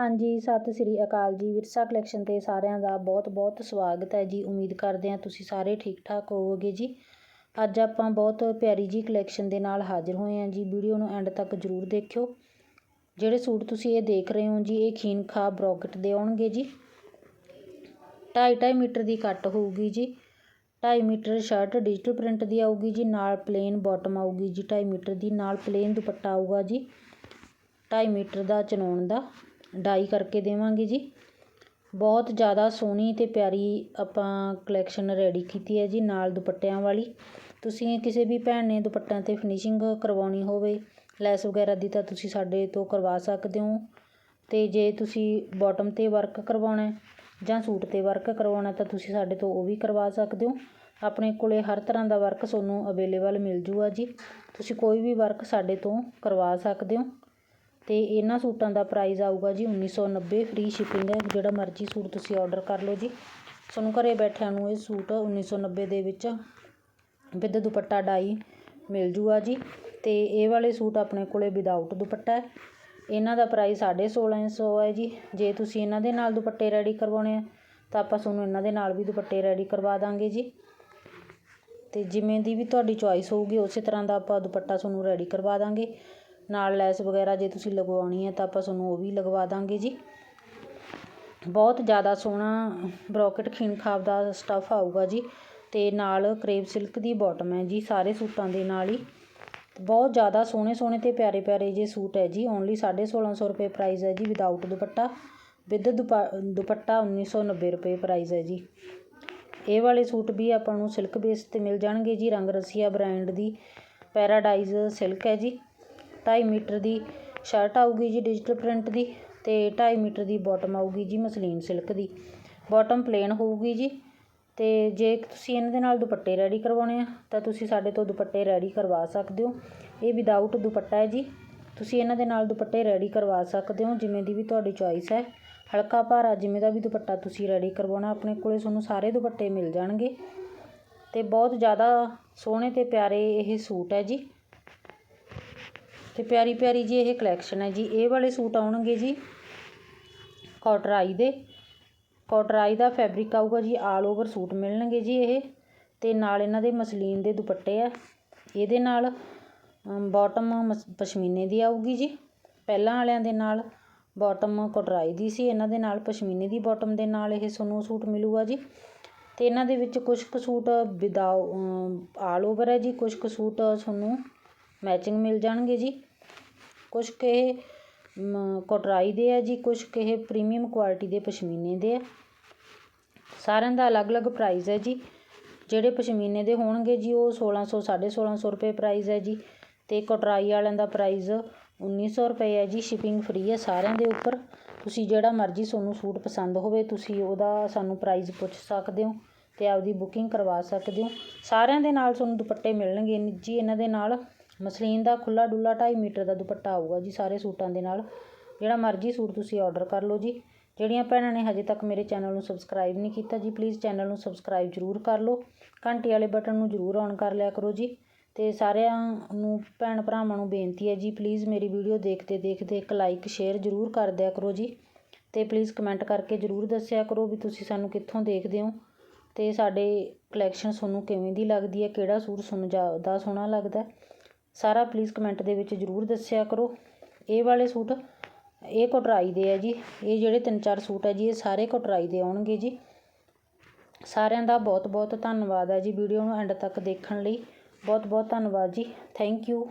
ਹਾਂਜੀ, ਸਤਿ ਸ੍ਰੀ ਅਕਾਲ ਜੀ। ਵਿਰਸਾ ਕਲੈਕਸ਼ਨ 'ਤੇ ਸਾਰਿਆਂ ਦਾ ਬਹੁਤ-ਬਹੁਤ ਸਵਾਗਤ ਹੈ ਜੀ। ਉਮੀਦ ਕਰਦੇ ਹਾਂ ਤੁਸੀਂ ਸਾਰੇ ਠੀਕ-ਠਾਕ ਹੋਵੋਗੇ ਜੀ। ਅੱਜ ਆਪਾਂ ਬਹੁਤ ਪਿਆਰੀ ਜੀ ਕਲੈਕਸ਼ਨ ਦੇ ਨਾਲ ਹਾਜ਼ਰ ਹੋਏ ਹਾਂ ਜੀ। ਵੀਡੀਓ ਨੂੰ ਐਂਡ ਤੱਕ ਜ਼ਰੂਰ ਦੇਖਿਓ। ਜਿਹੜੇ ਸੂਟ ਤੁਸੀਂ ਇਹ ਦੇਖ ਰਹੇ ਹੋ ਜੀ, ਇਹ ਖੀਨ ਖਾ ਬ੍ਰੋਕਟ ਦੇ ਆਉਣਗੇ ਜੀ। 2.5 ਮੀਟਰ ਦੀ ਕੱਟ ਹੋਊਗੀ ਜੀ। 2.5 ਮੀਟਰ ਸ਼ਰਟ ਡਿਜੀਟਲ ਪ੍ਰਿੰਟ ਦੀ ਆਊਗੀ ਜੀ, ਨਾਲ ਪਲੇਨ ਬਾਟਮ ਆਊਗੀ ਜੀ। 2.5 ਮੀਟਰ ਦੀ ਨਾਲ ਪਲੇਨ ਦੁਪੱਟਾ ਆਊਗਾ ਜੀ। 2.5 ਮੀਟਰ ਦਾ ਚਨੌਣ ਦਾ। ਡਾਈ ਕਰਕੇ ਦੇਵਾਂਗੇ ਜੀ। ਬਹੁਤ ਜ਼ਿਆਦਾ ਸੋਹਣੀ ਅਤੇ ਪਿਆਰੀ ਆਪਾਂ ਕਲੈਕਸ਼ਨ ਰੈਡੀ ਕੀਤੀ ਹੈ ਜੀ ਨਾਲ ਦੁਪੱਟਿਆਂ ਵਾਲੀ। ਤੁਸੀਂ ਕਿਸੇ ਵੀ ਭੈਣ ਨੇ ਦੁਪੱਟਿਆਂ 'ਤੇ ਫਿਨਿਸ਼ਿੰਗ ਕਰਵਾਉਣੀ ਹੋਵੇ, ਲੈਸ ਵਗੈਰਾ ਦੀ ਤਾਂ ਤੁਸੀਂ ਸਾਡੇ ਤੋਂ ਕਰਵਾ ਸਕਦੇ ਹੋ। ਅਤੇ ਜੇ ਤੁਸੀਂ ਬੋਟਮ 'ਤੇ ਵਰਕ ਕਰਵਾਉਣਾ ਜਾਂ ਸੂਟ 'ਤੇ ਵਰਕ ਕਰਵਾਉਣਾ ਤਾਂ ਤੁਸੀਂ ਸਾਡੇ ਤੋਂ ਉਹ ਵੀ ਕਰਵਾ ਸਕਦੇ ਹੋ। ਆਪਣੇ ਕੋਲ ਹਰ ਤਰ੍ਹਾਂ ਦਾ ਵਰਕ ਤੁਹਾਨੂੰ ਅਵੇਲੇਬਲ ਮਿਲ ਜੂਗਾ ਜੀ। ਤੁਸੀਂ ਕੋਈ ਵੀ ਵਰਕ ਸਾਡੇ ਤੋਂ ਕਰਵਾ ਸਕਦੇ ਹੋ। ਅਤੇ ਇਹਨਾਂ ਸੂਟਾਂ ਦਾ ਪ੍ਰਾਈਜ਼ ਆਊਗਾ ਜੀ 1990 ਫ੍ਰੀ ਸ਼ਿਪਿੰਗ ਹੈ, ਜਿਹੜਾ ਮਰਜ਼ੀ ਸੂਟ ਤੁਸੀਂ ਔਡਰ ਕਰ ਲਓ ਜੀ। ਤੁਹਾਨੂੰ ਘਰੇ ਬੈਠਿਆਂ ਨੂੰ ਇਹ ਸੂਟ 1990 ਦੇ ਵਿੱਚ ਵਿਦ ਦੁਪੱਟਾ ਡਾਈ ਮਿਲ ਜੂਗਾ ਜੀ। ਅਤੇ ਇਹ ਵਾਲੇ ਸੂਟ ਆਪਣੇ ਕੋਲੇ ਵਿਦਆਊਟ ਦੁਪੱਟਾ ਹੈ। ਇਹਨਾਂ ਦਾ ਪ੍ਰਾਈਸ 1650 ਹੈ ਜੀ। ਜੇ ਤੁਸੀਂ ਇਹਨਾਂ ਦੇ ਨਾਲ ਦੁਪੱਟੇ ਰੈਡੀ ਕਰਵਾਉਣੇ ਆ, ਤਾਂ ਆਪਾਂ ਤੁਹਾਨੂੰ ਇਹਨਾਂ ਦੇ ਨਾਲ ਵੀ ਦੁਪੱਟੇ ਰੈਡੀ ਕਰਵਾ ਦਾਂਗੇ ਜੀ। ਅਤੇ ਜਿਵੇਂ ਦੀ ਵੀ ਤੁਹਾਡੀ ਚੋਇਸ ਹੋਊਗੀ, ਉਸੇ ਤਰ੍ਹਾਂ ਦਾ ਆਪਾਂ ਦੁਪੱਟਾ ਤੁਹਾਨੂੰ ਰੈਡੀ ਕਰਵਾ ਦਾਂਗੇ। ਨਾਲ ਲੈਸ ਵਗੈਰਾ ਜੇ ਤੁਸੀਂ ਲਗਵਾਉਣੀ ਹੈ ਤਾਂ ਆਪਾਂ ਤੁਹਾਨੂੰ ਉਹ ਵੀ ਲਗਵਾ ਦਾਂਗੇ ਜੀ। ਬਹੁਤ ਜ਼ਿਆਦਾ ਸੋਹਣਾ ਬਰੋਕਟ ਖੀਨ ਖਾਬ ਦਾ ਸਟੱਫ ਆਊਗਾ ਜੀ ਅਤੇ ਨਾਲ ਕਰੇਬ ਸਿਲਕ ਦੀ ਬਾਟਮ ਹੈ ਜੀ, ਸਾਰੇ ਸੂਟਾਂ ਦੇ ਨਾਲ ਹੀ। ਬਹੁਤ ਜ਼ਿਆਦਾ ਸੋਹਣੇ ਸੋਹਣੇ ਤੇ ਪਿਆਰੇ ਪਿਆਰੇ ਜੇ ਸੂਟ ਹੈ ਜੀ ਓਨਲੀ 1650 ਰੁਪਏ ਪ੍ਰਾਈਸ ਹੈ ਜੀ ਵਿਦਆਊਟ ਦੁਪੱਟਾ। ਵਿਦ ਦੁਪੱਟਾ 1990 ਰੁਪਏ ਪ੍ਰਾਈਸ ਹੈ ਜੀ। ਇਹ ਵਾਲੇ ਸੂਟ ਵੀ ਆਪਾਂ ਨੂੰ ਸਿਲਕ ਬੇਸ ਤੇ ਮਿਲ ਜਾਣਗੇ ਜੀ, ਰੰਗ ਰਸੀਆ ਬ੍ਰਾਂਡ ਦੀ। ਪੈਰਾਡਾਈਜ਼ ਸਿਲਕ ਹੈ ਜੀ। ਢਾਈ ਮੀਟਰ ਦੀ ਸ਼ਰਟ ਆਊਗੀ ਜੀ ਡਿਜੀਟਲ ਪ੍ਰਿੰਟ ਦੀ ਤੇ 2.5 ਮੀਟਰ ਦੀ ਬਾਟਮ ਆਊਗੀ ਜੀ ਮਸਲੀਨ ਸਿਲਕ ਦੀ। ਬਾਟਮ ਪਲੇਨ ਹੋਊਗੀ ਜੀ ਤੇ ਜੇ ਤੁਸੀਂ ਇਹਨਾਂ ਦੇ ਨਾਲ ਦੁਪੱਟੇ ਰੈਡੀ ਕਰਵਾਉਣੇ ਆ, ਤਾਂ ਤੁਸੀਂ ਸਾਡੇ ਤੋਂ ਦੁਪੱਟੇ ਰੈਡੀ ਕਰਵਾ ਸਕਦੇ ਹੋ। ਇਹ ਵਿਦਆਊਟ ਦੁਪੱਟਾ ਹੈ ਜੀ। ਤੁਸੀਂ ਇਹਨਾਂ ਦੇ ਨਾਲ ਦੁਪੱਟੇ ਰੈਡੀ ਕਰਵਾ ਸਕਦੇ ਹੋ, ਜਿਵੇਂ ਦੀ ਵੀ ਤੁਹਾਡੀ ਚੋਇਸ ਹੈ। ਹਲਕਾ ਭਾਰਾ ਜਿਵੇਂ ਦਾ ਵੀ ਦੁਪੱਟਾ ਤੁਸੀਂ ਰੈਡੀ ਕਰਵਾਉਣਾ, ਆਪਣੇ ਕੋਲੇ ਤੁਹਾਨੂੰ ਸਾਰੇ ਦੁਪੱਟੇ ਮਿਲ ਜਾਣਗੇ। ਤੇ ਬਹੁਤ ਜ਼ਿਆਦਾ ਸੋਹਣੇ ਤੇ ਪਿਆਰੇ ਇਹ ਸੂਟ ਹੈ ਜੀ। ਤੇ ਪਿਆਰੀ ਪਿਆਰੀ ਜੀ ਇਹ ਕਲੈਕਸ਼ਨ ਹੈ ਜੀ। ਇਹ ਵਾਲੇ ਸੂਟ ਆਉਣਗੇ ਜੀ ਕੋਟਰਾਈ ਦੇ। ਕੋਟਰਾਈ ਦਾ ਫੈਬਰਿਕ ਆਊਗਾ ਜੀ ਆਲ ਓਵਰ ਸੂਟ ਮਿਲਣਗੇ ਜੀ ਇਹ। ਤੇ ਨਾਲ ਇਹਨਾਂ ਦੇ ਮਸਲੀਨ ਦੇ ਦੁਪੱਟੇ ਆ। ਇਹਦੇ ਨਾਲ ਬਾਟਮ ਪਸ਼ਮੀਨੇ ਦੀ ਆਊਗੀ ਜੀ। ਪਹਿਲਾਂ ਵਾਲਿਆਂ ਦੇ ਨਾਲ ਬਾਟਮ ਕੋਟਰਾਈ ਦੀ ਸੀ। ਇਹਨਾਂ ਦੇ ਨਾਲ ਪਸ਼ਮੀਨੇ ਦੀ ਬਾਟਮ ਦੇ ਨਾਲ ਇਹ ਤੁਹਾਨੂੰ ਸੂਟ ਮਿਲੂਗਾ ਜੀ। ਤੇ ਇਹਨਾਂ ਦੇ ਵਿੱਚ ਕੁਝ ਕੁ ਸੂਟ ਵਿਦਾਓ ਆਲ ਓਵਰ ਹੈ ਜੀ। ਕੁਝ ਕੁ ਸੂਟ ਤੁਹਾਨੂੰ ਮੈਚਿੰਗ ਮਿਲ ਜਾਣਗੇ ਜੀ। ਕੁਛ ਕੁ ਇਹ ਕੋਟਰਾਈ ਦੇ ਹੈ ਜੀ, ਕੁਛ ਕੁ ਇਹ ਪ੍ਰੀਮੀਅਮ ਕੁਆਲਿਟੀ ਦੇ ਪਸ਼ਮੀਨੇ ਦੇ ਹੈ ਸਾਰਿਆਂ ਦਾ ਅਲੱਗ-ਅਲੱਗ ਪ੍ਰਾਈਜ਼ ਹੈ ਜੀ। ਜਿਹੜੇ ਪਸ਼ਮੀਨੇ ਦੇ ਹੋਣਗੇ ਜੀ, ਉਹ 1600 1650 ਰੁਪਏ ਪ੍ਰਾਈਜ਼ ਹੈ ਜੀ। ਅਤੇ ਕੋਟਰਾਈ ਵਾਲਿਆਂ ਦਾ ਪ੍ਰਾਈਜ਼ ਉੱਨੀ ਸੌ ਰੁਪਏ ਹੈ ਜੀ ਸ਼ਿਪਿੰਗ ਫ੍ਰੀ ਹੈ ਸਾਰਿਆਂ ਦੇ ਉੱਪਰ। ਤੁਸੀਂ ਜਿਹੜਾ ਮਰਜ਼ੀ ਤੁਹਾਨੂੰ ਸੂਟ ਪਸੰਦ ਹੋਵੇ, ਤੁਸੀਂ ਉਹਦਾ ਸਾਨੂੰ ਪ੍ਰਾਈਜ਼ ਪੁੱਛ ਸਕਦੇ ਹੋ ਅਤੇ ਆਪਦੀ ਬੁਕਿੰਗ ਕਰਵਾ ਸਕਦੇ ਹੋ। ਸਾਰਿਆਂ ਦੇ ਨਾਲ ਤੁਹਾਨੂੰ ਦੁਪੱਟੇ ਮਿਲਣਗੇ ਜੀ, ਇਹਨਾਂ ਦੇ ਨਾਲ। ਮਸਲੀਨ ਦਾ ਖੁੱਲ੍ਹਾ ਡੁੱਲਾ ਢਾਈ ਮੀਟਰ ਦਾ ਦੁਪੱਟਾ ਆਊਗਾ ਜੀ ਸਾਰੇ ਸੂਟਾਂ ਦੇ ਨਾਲ। ਜਿਹੜਾ ਮਰਜ਼ੀ ਸੂਟ ਤੁਸੀਂ ਆਰਡਰ ਕਰ ਲਓ ਜੀ। ਜਿਹੜੀਆਂ ਭੈਣਾਂ ਨੇ ਹਜੇ ਤੱਕ ਮੇਰੇ ਚੈਨਲ ਨੂੰ ਸਬਸਕ੍ਰਾਈਬ ਨਹੀਂ ਕੀਤਾ ਜੀ ਪਲੀਜ਼ ਚੈਨਲ ਨੂੰ ਸਬਸਕ੍ਰਾਈਬ ਜ਼ਰੂਰ ਕਰ ਲਓ। ਘੰਟੀ ਵਾਲੇ ਬਟਨ ਨੂੰ ਜ਼ਰੂਰ ਔਨ ਕਰ ਲਿਆ ਕਰੋ ਜੀ। ਤੇ ਸਾਰਿਆਂ ਨੂੰ, ਭੈਣ ਭਰਾਵਾਂ ਨੂੰ ਬੇਨਤੀ ਹੈ ਜੀ ਪਲੀਜ਼ ਮੇਰੀ ਵੀਡੀਓ ਦੇਖਦੇ ਦੇਖਦੇ ਇੱਕ ਲਾਈਕ ਸ਼ੇਅਰ ਜ਼ਰੂਰ ਕਰ ਦਿਆ ਕਰੋ ਜੀ। ਤੇ ਪਲੀਜ਼ ਕਮੈਂਟ ਕਰਕੇ ਜ਼ਰੂਰ ਦੱਸਿਆ ਕਰੋ ਵੀ ਤੁਸੀਂ ਸਾਨੂੰ ਕਿੱਥੋਂ ਦੇਖਦੇ ਹੋ। ਤੇ ਸਾਡੇ ਕਲੈਕਸ਼ਨ ਤੁਹਾਨੂੰ ਕਿਵੇਂ ਦੀ ਲੱਗਦੀ ਹੈ, ਕਿਹੜਾ ਸੂਟ ਤੁਹਾਨੂੰ ਜ਼ਿਆਦਾ ਸੋਹਣਾ ਲੱਗਦਾ ਸਾਰਾ ਪਲੀਜ਼ ਕਮੈਂਟ ਦੇ ਵਿੱਚ ਜ਼ਰੂਰ ਦੱਸਿਆ ਕਰੋ। ਇਹ ਵਾਲੇ ਸੂਟ, ਇਹ ਕਟਰਾਈ ਦੇ ਆ ਜੀ। ਇਹ ਜਿਹੜੇ ਤਿੰਨ ਚਾਰ ਸੂਟ ਹੈ ਜੀ, ਇਹ ਸਾਰੇ ਕਟਰਾਈ ਦੇ ਆਉਣਗੇ ਜੀ। ਸਾਰਿਆਂ ਦਾ ਬਹੁਤ ਬਹੁਤ ਧੰਨਵਾਦ ਹੈ ਜੀ ਵੀਡੀਓ ਨੂੰ ਐਂਡ ਤੱਕ ਦੇਖਣ ਲਈ। ਬਹੁਤ ਬਹੁਤ ਧੰਨਵਾਦ ਜੀ। Thank you